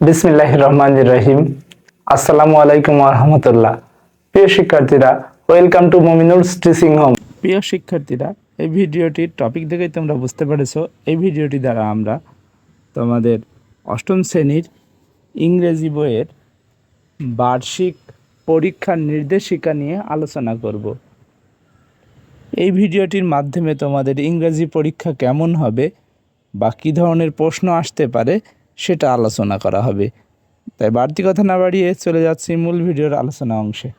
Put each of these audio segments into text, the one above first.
বিসমিল্লাহ রহমান রহিম আসসালামু আলাইকুম রহমতুল্লাহ। প্রিয় শিক্ষার্থীরা, welcome to Mominul teaching home. প্রিয় শিক্ষার্থীরা, এই ভিডিওটির টপিক দেখেই তোমরা বুঝতে পেরেছ। এই ভিডিওটি দ্বারা আমরা তোমাদের অষ্টম শ্রেণির ইংরেজি বইয়ের বার্ষিক পরীক্ষার নির্দেশিকা নিয়ে আলোচনা করব। এই ভিডিওটির মাধ্যমে তোমাদের ইংরেজি পরীক্ষা কেমন হবে বা কী ধরনের প্রশ্ন আসতে পারে সেটা আলোচনা করা হবে। তাই বাড়তি কথা না বাড়িয়ে চলে যাচ্ছি মূল ভিডিওর আলোচনা অংশে।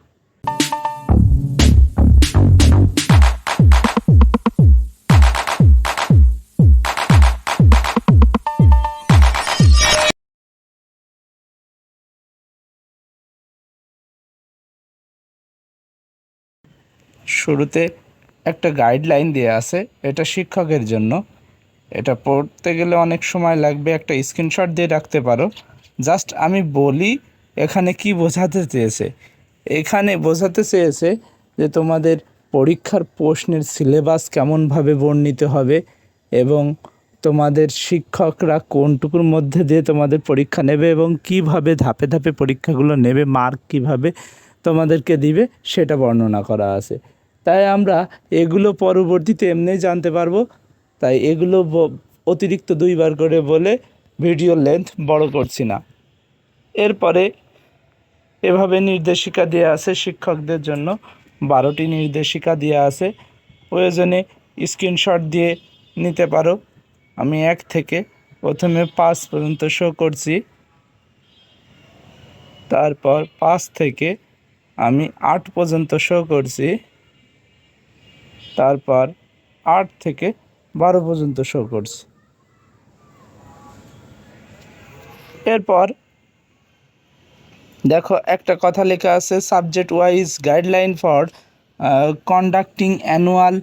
শুরুতে একটা গাইডলাইন দেওয়া আছে, এটা শিক্ষকের জন্য। এটা পড়তে গেলে অনেক সময় লাগবে, একটা স্ক্রিনশট দিয়ে রাখতে পারো। জাস্ট আমি বলি, এখানে কি বোঝাতে চেয়েছে? এখানে বোঝাতে চেয়েছে যে তোমাদের পরীক্ষার প্রশ্নের সিলেবাস কেমনভাবে বর্ণিত হবে এবং তোমাদের শিক্ষকরা কোনটুকুর মধ্যে দিয়ে তোমাদের পরীক্ষা নেবে এবং কীভাবে ধাপে ধাপে পরীক্ষাগুলো নেবে মার্ক কীভাবে তোমাদেরকে দিবে, সেটা বর্ণনা করা আছে। তাই আমরা এগুলো পরবর্তীতে এমনিই জানতে পারব। তাই এগুলো অতিরিক্ত দুইবার করে বলে ভিডিও লেন্থ বড় করছি না। এরপরে এভাবে নির্দেশিকা দেওয়া আছে শিক্ষকদের জন্য। বারোটি নির্দেশিকা দেওয়া আছে। প্রয়োজনে স্ক্রিনশট দিয়ে নিতে পারো। আমি এক থেকে প্রথমে পাঁচ পর্যন্ত শো করছি। তারপর পাঁচ থেকে আমি আট পর্যন্ত শো করছি। তারপর আট থেকে বারো পর্যন্ত শো করছি। এরপর দেখো একটা কথা লেখা আছে subject wise guideline for conducting annual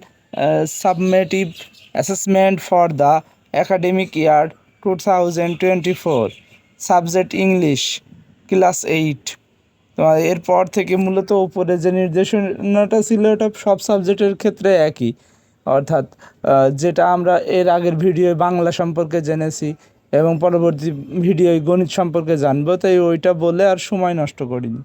summative assessment for the academic year two thousand twenty four subject English class eight এরপর থেকে মূলত উপরে যে নির্দেশনাটা ছিল, এটা সব সাবজেক্টের ক্ষেত্রে একই। অর্থাৎ যেটা আমরা এর আগের ভিডিও বাংলা সম্পর্কে জেনেছি এবং পরবর্তী ভিডিও গণিত সম্পর্কে জানব, তাই ওইটা বলে আর সময় নষ্ট করিনি।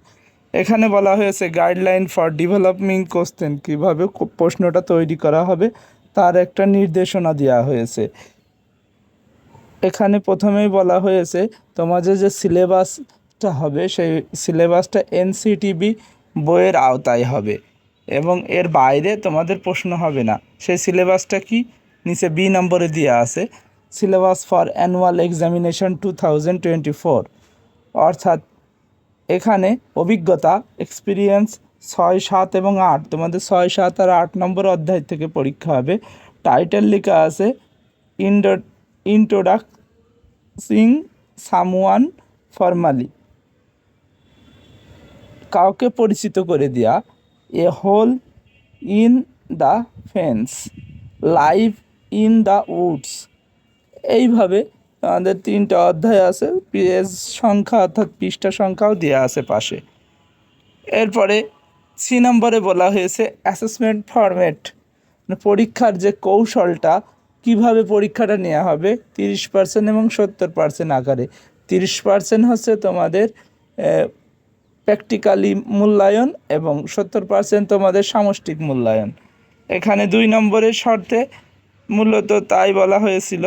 এখানে বলা হয়েছে গাইডলাইন ফর ডেভেলপিং কোশ্চেন কীভাবে প্রশ্নটা তৈরি করা হবে তার একটা নির্দেশনা দেওয়া হয়েছে। এখানে প্রথমেই বলা হয়েছে, তোমাদের যে সিলেবাসটা হবে, সেই সিলেবাসটা এনসিটিবি বইয়ের আওতায় হবে। এবং এর বাইরে তোমাদের প্রশ্ন হবে না। সেই সিলেবাসটা কি? নিচে বি নম্বরে দেওয়া আছে। Syllabus for annual examination two thousand twenty four. অর্থাৎ এখানে অভিজ্ঞতা, এক্সপিরিয়েন্স ছয়, সাত এবং আট। তোমাদের ছয়, সাত আর আট নম্বর অধ্যায় থেকে পরীক্ষা হবে। টাইটেল লেখা আছে, ইন্ডো, ইন্ট্রোডাক্সিং সামওয়ান ফর্মালি। কাউকে পরিচিত করে দেওয়া a hole in the fence live in the woods এইভাবে আমাদের তিনটা অধ্যায় আছে, পেজ সংখ্যা অর্থাৎ পৃষ্ঠা সংখ্যাও দেওয়া আছে পাশে। এরপরে সি নম্বরে বলা হয়েছে অ্যাসেসমেন্ট ফরম্যাট মানে পরীক্ষার যে কৌশলটা, কীভাবে পরীক্ষাটা নেওয়া হবে, তিরিশ পার্সেন্ট এবং সত্তর পার্সেন্ট আকারে। তিরিশ পার্সেন্ট হচ্ছে তোমাদের প্র্যাকটিক্যালি মূল্যায়ন এবং সত্তর পার্সেন্ট তোমাদের সামষ্টিক মূল্যায়ন। এখানে দুই নম্বরের শর্তে মূলত তাই বলা হয়েছিল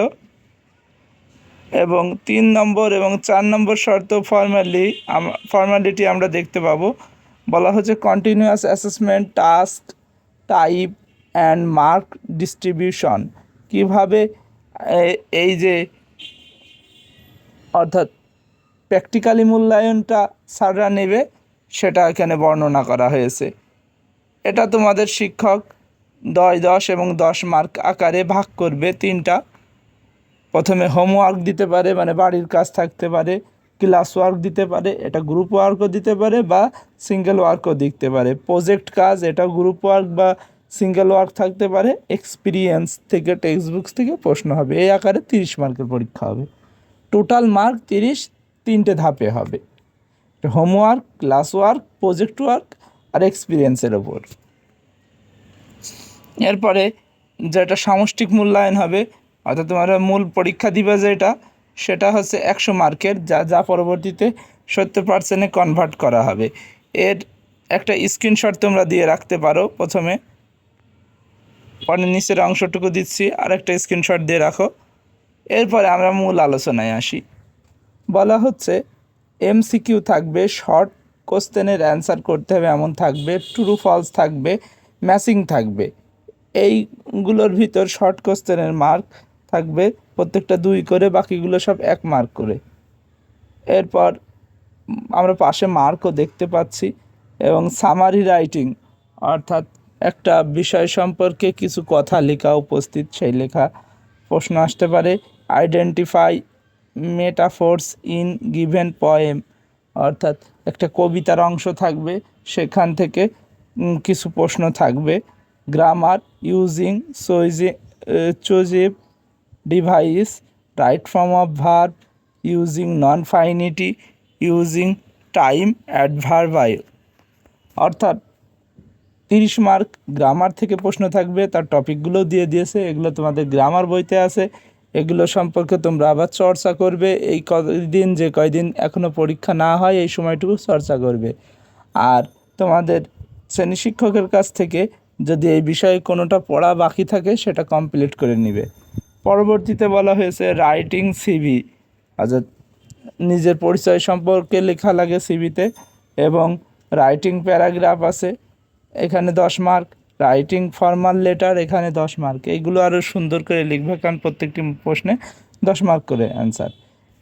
এবং তিন নম্বর এবং চার নম্বর শর্ত ফর্মালি ফর্মালিটি আমরা দেখতে পাবো। বলা হচ্ছে continuous assessment task type and mark distribution কীভাবে এই যে অর্থাৎ প্র্যাকটিক্যালি মূল্যায়নটা স্যাররা নেবে, সেটা এখানে বর্ণনা করা হয়েছে। এটা তোমাদের শিক্ষক দশ দশ এবং দশ মার্ক আকারে ভাগ করবে তিনটা। প্রথমে হোমওয়ার্ক দিতে পারে মানে বাড়ির কাজ থাকতে পারে, ক্লাস ওয়ার্ক দিতে পারে, এটা গ্রুপ ওয়ার্কও দিতে পারে বা সিঙ্গেল ওয়ার্কও দিতে পারে। প্রজেক্ট কাজ, এটা গ্রুপ ওয়ার্ক বা সিঙ্গেল ওয়ার্ক থাকতে পারে, এক্সপিরিয়েন্স থেকে টেক্সট বুকস থেকে প্রশ্ন হবে। এই আকারে তিরিশ মার্কের পরীক্ষা হবে। টোটাল মার্ক তিরিশ তিনটে ধাপে হবে। Homework class work project work আর এক্সপিরিয়েন্সের ওপর এরপরে যেটা সামষ্টিক মূল্যায়ন হবে, অর্থাৎ তোমরা মূল পরীক্ষা দিবে যেটা, সেটা হচ্ছে একশো মার্কের, যা যা পরবর্তীতে সত্তর পার্সেন্টে কনভার্ট করা হবে। এর একটা স্ক্রিনশট তোমরা দিয়ে রাখতে পারো প্রথমে। পরে নিচের অংশটুকু দিচ্ছি আর একটা স্ক্রিনশট দিয়ে রাখো। এরপরে আমরা মূল আলোচনায় আসি। বলা হচ্ছে এমসিকিউ থাকবে শর্ট কোশ্চেনের অ্যান্সার করতে হবে, এমন থাকবে ট্রু ফলস থাকবে ম্যাচিং থাকবে। এইগুলোর ভিতর শর্ট কোশ্চেনের মার্ক থাকবে প্রত্যেকটা দুই করে, বাকিগুলো সব এক মার্ক করে। এরপর আমরা পাশে মার্কও দেখতে পাচ্ছি এবং সামারি রাইটিং অর্থাৎ একটা বিষয় সম্পর্কে কিছু কথা, লেখা, উপস্থিত, সেই লেখা প্রশ্ন আসতে পারে। Identify metaphors in given poem অর্থাৎ একটা কবিতার অংশ থাকবে, সেখান থেকে কিছু প্রশ্ন থাকবে। Grammar using cohesive device right form of verb using non finite using time adverbial অর্থাৎ তিরিশ মার্ক গ্রামার থেকে প্রশ্ন থাকবে, তার টপিকগুলো দিয়ে দিয়েছে, এগুলো তোমাদের গ্রামার বইতে আছে। এগুলো সম্পর্কে তোমরা আবার চর্চা করবে। এই কদিন যে কয়দিন এখনও পরীক্ষা না হয়, এই সময়টুকু চর্চা করবে। আর তোমাদের শ্রেণি শিক্ষকের কাছ থেকে যদি এই বিষয়ে কোনোটা পড়া বাকি থাকে, সেটা কমপ্লিট করে নিবে। পরবর্তীতে বলা হয়েছে রাইটিং সিভি অর্থাৎ নিজের পরিচয় সম্পর্কে লেখা লাগে সিভিতে এবং রাইটিং প্যারাগ্রাফ আছে। এখানে দশ মার্ক রাইটিং ফর্মাল লেটার এখানে দশ মার্ক এইগুলো আরও সুন্দর করে লিখবে, কারণ প্রত্যেকটি প্রশ্নে দশ মার্ক করে অ্যান্সার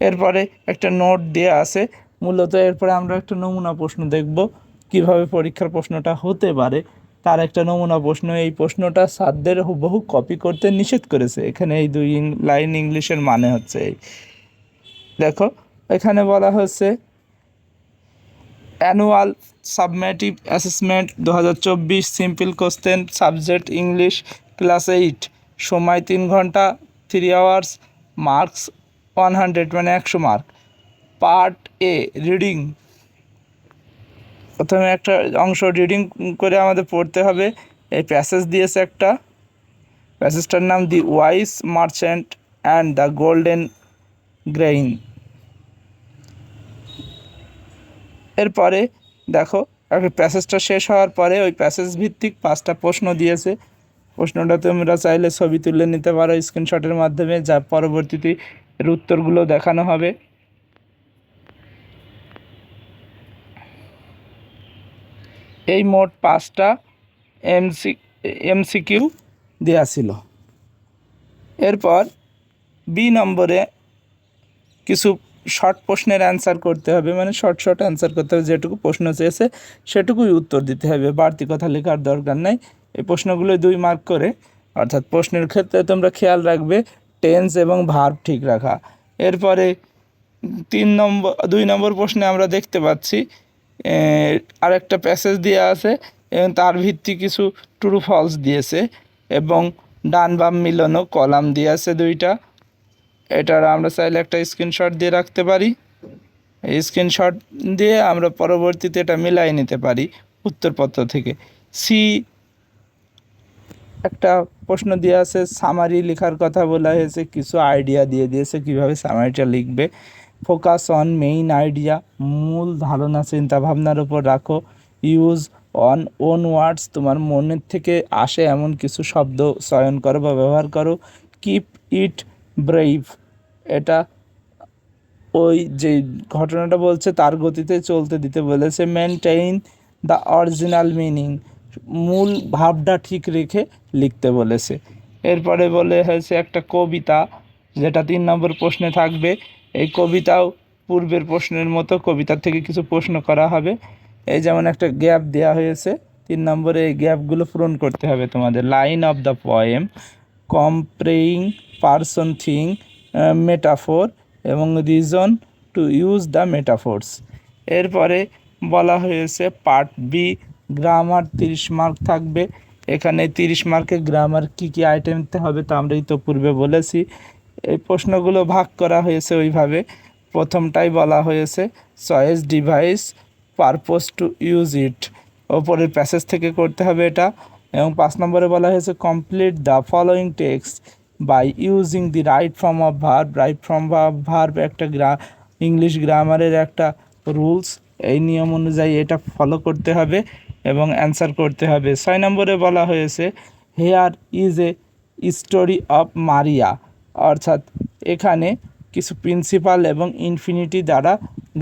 এরপরে একটা নোট দেওয়া আছে, মূলত এরপরে আমরা একটা নমুনা প্রশ্ন দেখব, কীভাবে পরীক্ষার প্রশ্নটা হতে পারে। তার একটা নমুনা প্রশ্ন, এই প্রশ্নটা সাধ্যের হুবহু কপি করতে নিষেধ করেছে। এখানে এই দুই লাইন ইংলিশের মানে হচ্ছে এই। দেখো, এখানে বলা হচ্ছে অ্যানুয়াল সাবমেটিভ অ্যাসেসমেন্ট দু হাজার চব্বিশ simple question subject English class eight. সময় তিন ঘণ্টা three hours marks one hundred মানে একশো মার্ক পার্ট এ রিডিং প্রথমে একটা অংশ রিডিং করে আমাদের পড়তে হবে। এই প্যাসেজ দিয়েছে একটা। প্যাসেজটার নাম the wise merchant and the golden grain. এরপরে দেখো, একটা প্যাসেজটা শেষ হওয়ার পরে ওই প্যাসেজ ভিত্তিক পাঁচটা প্রশ্ন দিয়েছে। প্রশ্নটা তোমরা চাইলে ছবি তুলে নিতে পারো স্ক্রিনশটের মাধ্যমে, যা পরবর্তীতে এর উত্তরগুলো দেখানো হবে। এই মোট পাঁচটা এমসি এমসিকিউ দেওয়া ছিল। এরপর বি নম্বরে কিছু শর্ট প্রশ্নের অ্যান্সার করতে হবে মানে শর্ট শর্ট অ্যান্সার করতে হবে, যেটুকু প্রশ্ন চেয়েছে সেটুকুই উত্তর দিতে হবে, বাড়তি কথা লেখার দরকার নাই। এই প্রশ্নগুলো দুই মার্ক করে, অর্থাৎ প্রশ্নের ক্ষেত্রে তোমরা খেয়াল রাখবে টেন্স এবং ভার্ব ঠিক রাখা। এরপরে তিন নম্বর, দুই নম্বর প্রশ্নে আমরা দেখতে পাচ্ছি আরেকটা প্যাসেজ দেওয়া আছে, এবং তার ভিত্তি কিছু ট্রু ফলস দিয়েছে, এবং ডান বাম মিলনও কলাম দিয়ে আছে দুইটা। এটার আমরা চাইলে একটা স্ক্রিনশট দিয়ে রাখতে পারি। স্ক্রিনশট দিয়ে আমরা পরবর্তীতে এটা মিলাই নিতে পারি উত্তরপত্র থেকে। সি একটা প্রশ্ন দিয়ে আছে সামারি লেখার কথা বলা হয়েছে, কিছু আইডিয়া দিয়ে দিয়েছে কীভাবে সামারিটা লিখবে। ফোকাস অন মেইন আইডিয়া মূল ধারণা চিন্তা ভাবনার উপর রাখো। ইউজ অন ওন ওয়ার্ডস তোমার মনের থেকে আসে এমন কিছু শব্দ চয়ন করো বা ব্যবহার করো। কিপ ইট ব্রেভ এটা ওই যে ঘটনাটা বলছে, তার গতিতে চলতে দিতে বলেছে মেনটেইন দ্য অরিজিনাল মিনিং মূল ভাবটা ঠিক রেখে লিখতে বলেছে। এরপরে বলে হয়েছে একটা কবিতা, যেটা তিন নম্বর প্রশ্নে থাকবে। এই কবিতাও পূর্বের প্রশ্নের মতো, কবিতার থেকে কিছু প্রশ্ন করা হবে। এই যেমন একটা গ্যাপ দেওয়া হয়েছে, তিন নম্বরে এই গ্যাপগুলো পূরণ করতে হবে তোমাদের। Line of the poem comparing person thing metaphor এবং reason to use the metaphors এরপরে বলা হয়েছে পার্ট বি গ্রামার তিরিশ মার্ক থাকবে। এখানে তিরিশ মার্কে গ্রামার কী কী আইটেম হবে তা আমরা পূর্বে বলেছি। এই প্রশ্নগুলো ভাগ করা হয়েছে ওইভাবে। প্রথমটাই বলা হয়েছে choice device purpose to use it ওপরের প্যাসেজ থেকে করতে হবে এটা। এবং পাঁচ নম্বরে বলা হয়েছে complete the following text by using the right form of verb right form of verb একটা গ্রা ইংলিশ গ্রামারের একটা রুলস এই নিয়ম অনুযায়ী এটা ফলো করতে হবে এবং অ্যান্সার করতে হবে। ছয় নম্বরে বলা হয়েছে here is a story of Maria অর্থাৎ এখানে কিছু প্রিন্সিপাল এবং ইনফিনিটি দ্বারা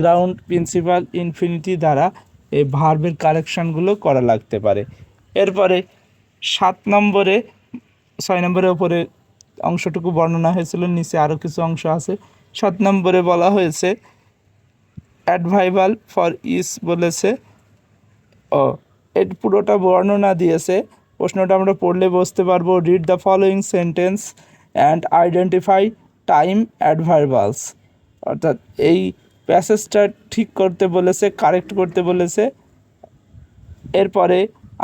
গ্রাউন্ড প্রিন্সিপাল ইনফিনিটি দ্বারা এই ভার্বের কারেকশানগুলো করা লাগতে পারে। এরপরে সাত নম্বরে, ছয় নম্বরের ওপরে অংশটুকু বর্ণনা হয়েছিল, নিচে আরও কিছু অংশ আছে। সাত নম্বরে বলা হয়েছে অ্যাডভাইভাল ফর ইস বলেছে। ও, এর পুরোটা বর্ণনা দিয়েছে। প্রশ্নটা আমরা পড়লে বুঝতে পারব read the following sentence and identify time adverbials অর্থাৎ এই প্যাসেজটা ঠিক করতে বলেছে, কারেক্ট করতে বলেছে। এরপরে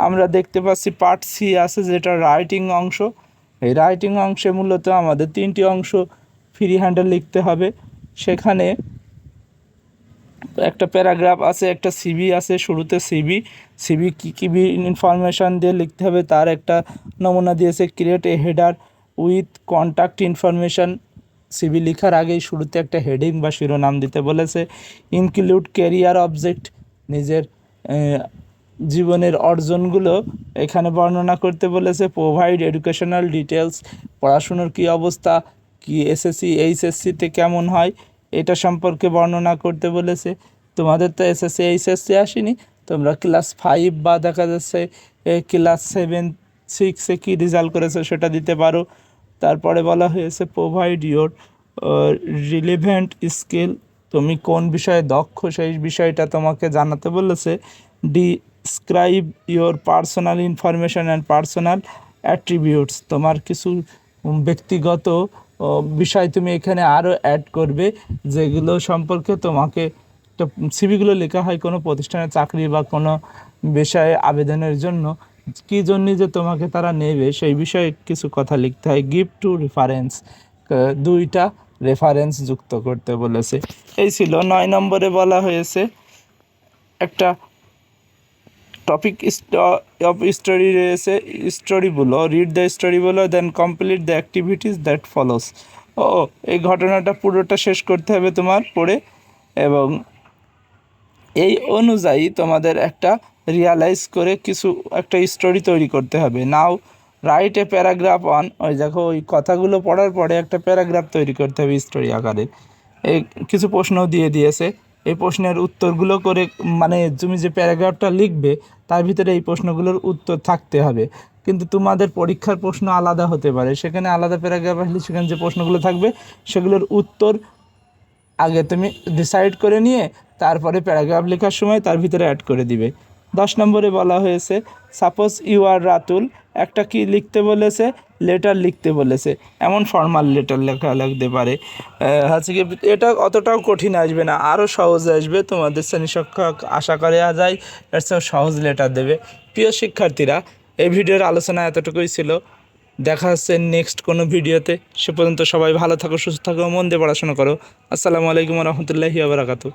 আমরা দেখতে পাচ্ছি পার্ট সি আছে, যেটা রাইটিং অংশ। এই রাইটিং অংশে মূলত আমাদের তিনটি অংশ ফ্রি হ্যান্ডে লিখতে হবে। সেখানে একটা প্যারাগ্রাফ আছে, একটা সিবি আছে, শুরুতে সিবি সিবি কী কী ইনফরমেশান দিয়ে লিখতে হবে তার একটা নমুনা দিয়েছে create a header with contact information CB লেখার আগেই শুরুতে একটা হেডিং বা শিরোনাম দিতে বলেছে। ইনক্লুড ক্যারিয়ার অবজেক্ট নিজের জীবনের অর্জনগুলো এখানে বর্ণনা করতে বলেছে প্রোভাইড এডুকেশনাল ডিটেলস পড়াশুনোর কী অবস্থা? কি এসএসসি এইচএসসিতে কেমন হয়? এটা সম্পর্কে বর্ণনা করতে বলেছে, তোমাদের তো এসএসসি এইচএসসি আসেনি, তোমরা ক্লাস ফাইভ বা দেখা যাচ্ছে ক্লাস সেভেন সিক্সে কী রেজাল্ট করেছ সেটা দিতে পারো। তারপরে বলা হয়েছে প্রোভাইড ইয়োর রিলিভেন্ট স্কিল তুমি কোন বিষয়ে দক্ষ সেই বিষয়টা তোমাকে জানাতে বলেছে describe your personal information and personal attributes তোমার কিছু ব্যক্তিগত বিষয় তুমি এখানে আরও অ্যাড করবে, যেগুলো সম্পর্কে তোমাকে সিভিগুলো লেখা হয় কোনো প্রতিষ্ঠানে চাকরি বা কোনো বিষয়ে আবেদনের জন্য। কী জন্য যে তোমাকে তারা নেবে, সেই বিষয়ে কিছু কথা লিখতে হয়। গিফট টু রেফারেন্স দুইটা রেফারেন্স যুক্ত করতে বলেছে। এই ছিল, নয় নম্বরে বলা হয়েছে, একটা টপিক অফ স্টোরি রয়েছে স্টোরি বলো রিড দ্য স্টোরি বলো then complete the activities that follows ও, এই ঘটনাটা পুরোটা শেষ করতে হবে তোমার পড়ে, এবং এই অনুযায়ী তোমাদের একটা রিয়ালাইজ করে কিছু একটা স্টোরি তৈরি করতে হবে। Now write a paragraph on ওই দেখো, ওই কথাগুলো পড়ার পরে একটা প্যারাগ্রাফ তৈরি করতে হবে স্টোরি আকারে। এই কিছু প্রশ্ন দিয়ে দিয়েছে। এই প্রশ্নের উত্তরগুলো করে মানে তুমি যে প্যারাগ্রাফটা লিখবে, তার ভিতরে এই প্রশ্নগুলোর উত্তর থাকতে হবে। কিন্তু তোমাদের পরীক্ষার প্রশ্ন আলাদা হতে পারে। সেখানে আলাদা প্যারাগ্রাফ আসলে সেখানে যে প্রশ্নগুলো থাকবে, সেগুলোর উত্তর আগে তুমি ডিসাইড করে নিয়ে, তারপরে প্যারাগ্রাফ লেখার সময় তার ভিতরে অ্যাড করে দিবে। দশ নম্বরে বলা হয়েছে, সাপোজ ইউ আর রাতুল একটা কি লিখতে বলেছে? লেটার লিখতে বলেছে। এমন ফর্মাল লেটার লেখা লাগতে পারে। হচ্ছে কি, এটা অতটাও কঠিন আসবে না আরও সহজ আসবে। তোমাদের শ্রেণি শিক্ষক আশা করে যায় এর সহজ লেটার দেবে। প্রিয় শিক্ষার্থীরা, এই ভিডিওর আলোচনা এতটুকুই ছিল। দেখা হচ্ছে নেক্সট কোনো ভিডিওতে। সে পর্যন্ত সবাই ভালো থাকো, সুস্থ থাকো, মন দিয়ে পড়াশোনা করো। আসসালামু আলাইকুম রহমতুল্লাহি আবরাকাতু